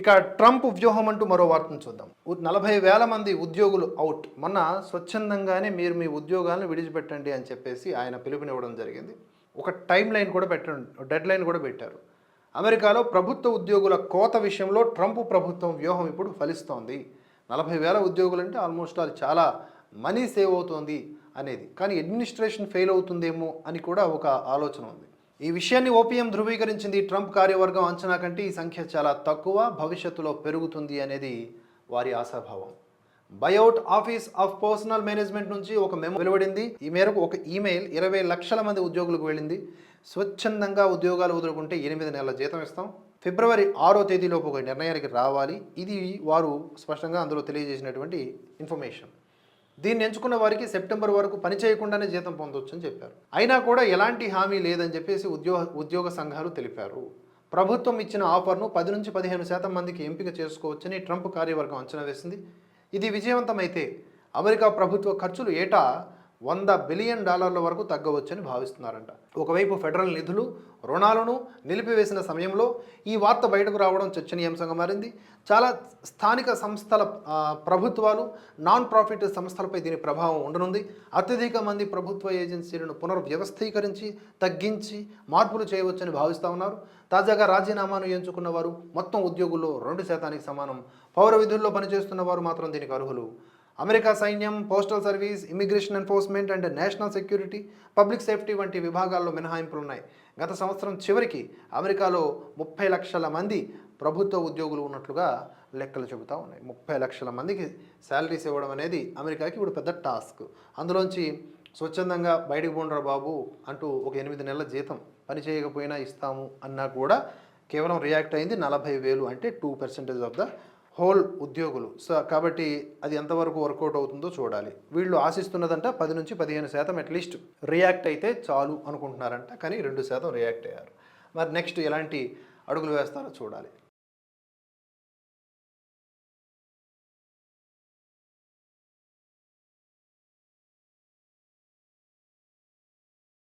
ఇక ట్రంప్ వ్యూహం అంటూ మరో వార్తను చూద్దాం. నలభై వేల మంది ఉద్యోగులు అవుట్. మొన్న స్వచ్ఛందంగానే మీరు మీ ఉద్యోగాలను విడిచిపెట్టండి అని చెప్పేసి ఆయన పిలుపునివ్వడం జరిగింది. ఒక టైం లైన్ కూడా పెట్టండి డెడ్ లైన్ కూడా పెట్టారు. అమెరికాలో ప్రభుత్వ ఉద్యోగుల కోత విషయంలో ట్రంప్ ప్రభుత్వం వ్యూహం ఇప్పుడు ఫలిస్తోంది. నలభై వేల ఉద్యోగులు అంటే ఆల్మోస్ట్ అది చాలా మనీ సేవ్ అవుతోంది అనేది. కానీ అడ్మినిస్ట్రేషన్ ఫెయిల్ అవుతుందేమో అని కూడా ఒక ఆలోచన ఉంది. ఈ విషయాన్ని ఓపీఎం ధృవీకరించింది ట్రంప్ కార్యవర్గం అంచనా కంటే ఈ సంఖ్య చాలా తక్కువ భవిష్యత్తులో పెరుగుతుంది అనేది వారి ఆశాభావం. బయోట్ ఆఫీస్ ఆఫ్ పర్సనల్ మేనేజ్మెంట్ నుంచి ఒక మెమో వెలువడింది. ఈ మేరకు ఒక ఈమెయిల్ ఇరవై లక్షల మంది ఉద్యోగులకు వెళ్ళింది. స్వచ్ఛందంగా ఉద్యోగాలు వదులుకుంటే ఎనిమిది నెలల జీతం ఇస్తాం. ఫిబ్రవరి ఆరో తేదీలోపు ఒక నిర్ణయానికి రావాలి. ఇది వారు స్పష్టంగా అందులో తెలియజేసినటువంటి ఇన్ఫర్మేషన్. దీన్ని ఎంచుకున్న వారికి సెప్టెంబర్ వరకు పని చేయకుండానే జీతం పొందొచ్చు అని చెప్పారు. అయినా కూడా ఎలాంటి హామీ లేదని చెప్పేసి ఉద్యోగ ఉద్యోగ సంఘాలు తెలిపారు. ప్రభుత్వం ఇచ్చిన ఆఫర్ను పది నుంచి పదిహేను శాతం మందికి ఎంపిక చేసుకోవచ్చని ట్రంప్ కార్యవర్గం అంచనా వేసింది. ఇది విజయవంతమైతే అమెరికా ప్రభుత్వ ఖర్చులు ఏటా వంద బిలియన్ డాలర్ల వరకు తగ్గవచ్చని భావిస్తున్నారంట. ఒకవైపు ఫెడరల్ నిధులు రుణాలను నిలిపివేసిన సమయంలో ఈ వార్త బయటకు రావడం చర్చనీయాంశంగా మారింది. చాలా స్థానిక సంస్థల ప్రభుత్వాలు నాన్ ప్రాఫిట్ సంస్థలపై దీని ప్రభావం ఉండనుంది. అత్యధిక మంది ప్రభుత్వ ఏజెన్సీలను పునర్వ్యవస్థీకరించి తగ్గించి మార్పులు చేయవచ్చని భావిస్తూ ఉన్నారు. తాజాగా రాజీనామాను ఎంచుకున్న వారు మొత్తం ఉద్యోగుల్లో రెండు శాతానికి సమానం. పౌర విధుల్లో పనిచేస్తున్న వారు మాత్రం దీనికి అర్హులు. అమెరికా సైన్యం postal service immigration enforcement and national security public safety వంటి విభాగాల్లో మినహాయింపులు ఉన్నాయి. గత సంవత్సరం చివరికి అమెరికాలో ముప్పై లక్షల మంది ప్రభుత్వ ఉద్యోగులు ఉన్నట్లుగా లెక్కలు చెబుతూ ఉన్నాయి. ముప్పై లక్షల మందికి శాలరీస్ ఇవ్వడం అనేది అమెరికాకి ఇప్పుడు పెద్ద టాస్క్. అందులోంచి స్వచ్ఛందంగా బయటకు పోండ్రా బాబు అంటూ ఒక ఎనిమిది నెలల జీతం పని చేయకపోయినా ఇస్తాము అన్నా కూడా కేవలం రియాక్ట్ అయింది నలభై వేలు అంటే two percentage of the whole ఉద్యోగులు. సో కాబట్టి అది ఎంతవరకు వర్కౌట్ అవుతుందో చూడాలి. వీళ్ళు ఆశిస్తున్నదంట పది నుంచి పదిహేను శాతం అట్లీస్ట్ రియాక్ట్ అయితే చాలు అనుకుంటున్నారంట. కానీ రెండు శాతం రియాక్ట్ అయ్యారు. మరి నెక్స్ట్ ఎలాంటి అడుగులు వేస్తారో చూడాలి.